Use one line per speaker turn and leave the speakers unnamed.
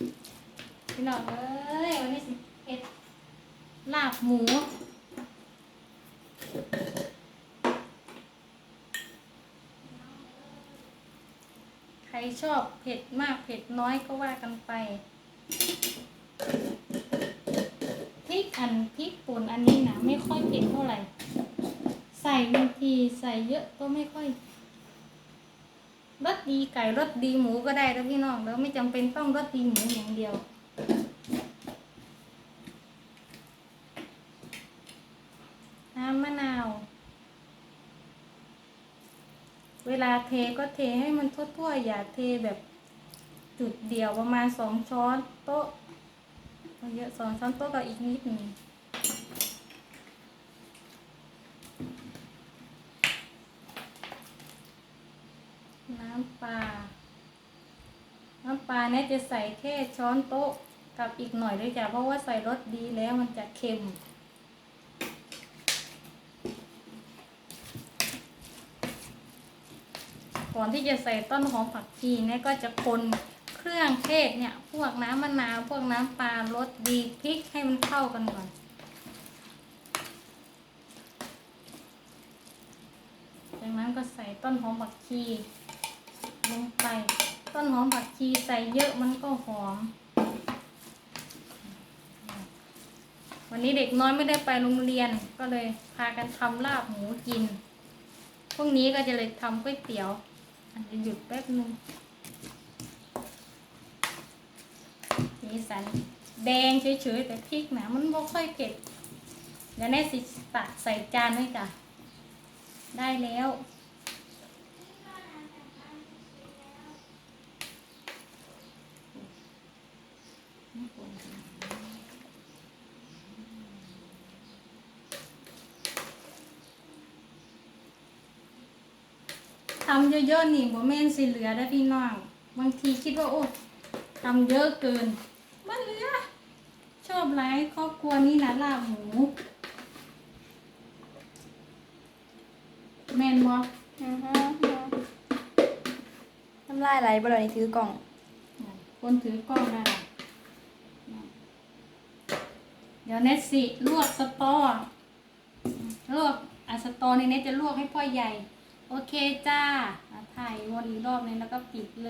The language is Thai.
พี่น้องเอ้ยวันนี้สิเอ็ดลาบหมู ใครชอบเผ็ดมากเผ็ดน้อยก็ว่ากันไปพริกอันพริกป่นอันนี้นะไม่ค่อยเผ็ดเท่าไหร่ ใส่บางทีใส่เยอะก็ไม่ค่อยรสดีีไก่รสดีหมูก็ได้แล้วพี่น้องแล้วไม่จำเป็นต้องรสดีหมูอย่างเดียว น้ำมะนาว เวลาเทก็เทให้มันทั่วๆ อย่าเทแบบจุดเดียวประมาณสองช้อนโต๊ะเอาเยอะสองช้อนโต๊ะกับอีกนิดหนึ่ง น้ำปลา น้ำปลาเนี่ยจะใส่แค่ช้อนโต๊ะกับอีกหน่อยด้วยจ้ะเพราะว่าใส่รสดีแล้วมันจะเค็ม ก่อนที่จะใส่ต้นหอมผักชีเนี่ยก็จะคนเครื่องเทศเนี่ย พวกน้ำมะนาวพวกน้ำปลารสดีพริกให้มันเข้ากันก่อนจากนั้นก็ใส่ต้นหอมผักชี หอมผักชีใส่เยอะมันก็หอม วันนี้เด็กน้อยไม่ได้ไปโรงเรียนก็เลยพากันทำลาบหมูกิน พรุ่งนี้ก็จะเลยทำก๋วยเตี๋ยวอาจจะหยุดแป๊บนึงสีสันแดงเฉยๆแต่พริกนะมันไม่ค่อยเผ็ดเดี๋ยวแน่สิตักใส่จานด้วยจ้ะได้แล้ว ทำเยอะๆนี่บ่แม่นสิเหลือได้อพี่น้อง บางทีคิดว่าโอ้ทำเยอะเกินมันเหลือ ชอบหลายครอบครัวนี้นะลาบหมูแม่นบ่
อือฮึน้ำลายไหลบ่เลยถือกล่อง
คนถือกล้องนะเดี๋ยวเนสสิลวกสตอลวกอะสตอนี่เนสจะลวกให้พ่อใหญ่ โอเคจ้าถ่ายวนอีกรอบนึงแล้วก็ปิดเลย